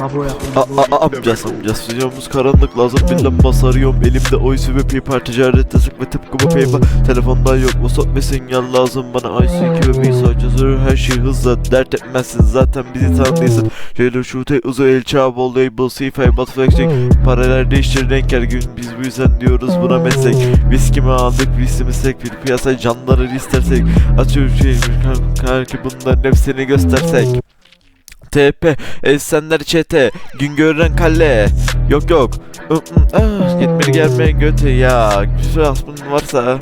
A a a amcas amcas Dünyamız karanlık lazım bir lamba sarıyorum Elimde oy ve PayPal ticarette sık ve tıpkı bu PayPal Telefonda yok WhatsApp ve sinyal lazım bana. IC2 ve bir sadece her şey hızla Dert etmezsin zaten bizi tanıdıysın Şöyle şute uzu el çabol label C5 but flexing. Paralel değiştir renk her gün biz bu yüzden diyoruz buna meslek. Viskimi aldık viskimi sek? Bir piyasa canları istersek. Açıyorum şey kanki bunların hepsini göstersek TP, Esenler çete, gün gören kale Yok. Yok, gitmeli gelmeyen göte ya. Güzel aslında varsa,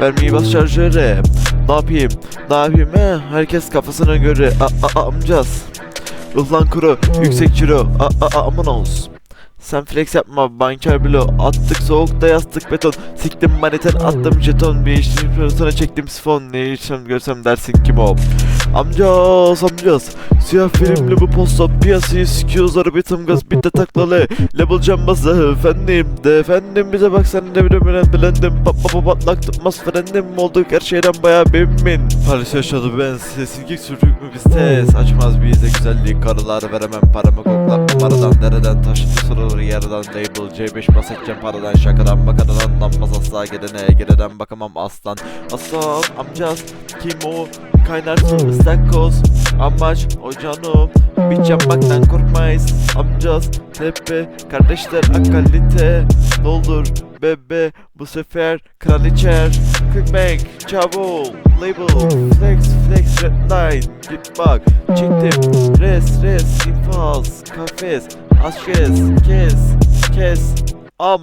vermeyi bas şarjöre. Ne yapayım, ne yapayım? He, herkes kafasına göre. A, a, Amcaz, Ruhlan kuru, yüksek ciro, a, aman olsun. Sen flex yapma banker bilo. Attık soğukta yastık beton. Siktim maniten attım jeton. Bir işim sana çektim sifon. Ne işlem görsem dersin kim o Amcaz amcaz. Siyah filmli bu posta Piyasayı sikiyoruz arabetim gaz. Bitti taklalı Level cambazı efendim de efendim. Bize bak sen de bile bilen bilendim. Pat pat pat patlak tutmaz frendim Olduk her şeyden baya bemin Paris yaşadı ben sesin gik sürük mü biz tez. Açmaz bize güzellik karılar veremem paramı. Koklatma Paradan dereden taşlı sorulur yerden. Label C5 bas edeceğim paradan. Şakadan bakaradan Anlanmaz asla gelene geriden bakamam aslan. Aslan amcaz kim o Kaynarsın ıslak koz Amaç o canım Biç yapmaktan korkmayız. Amcaz tepe Kardeşler akalite. Doldur bebe Bu sefer kraliçer. Quickbank Çabuk. Label Flex Flex Redline Git bak Çektim. Res res infaz Kafes Aşkes Kes Kes. Am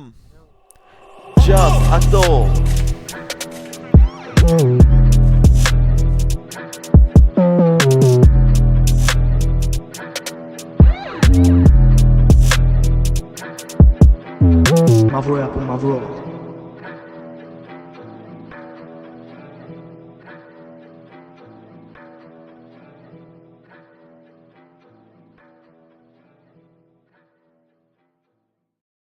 Caz Akdo Mavroya por é, Mavrola.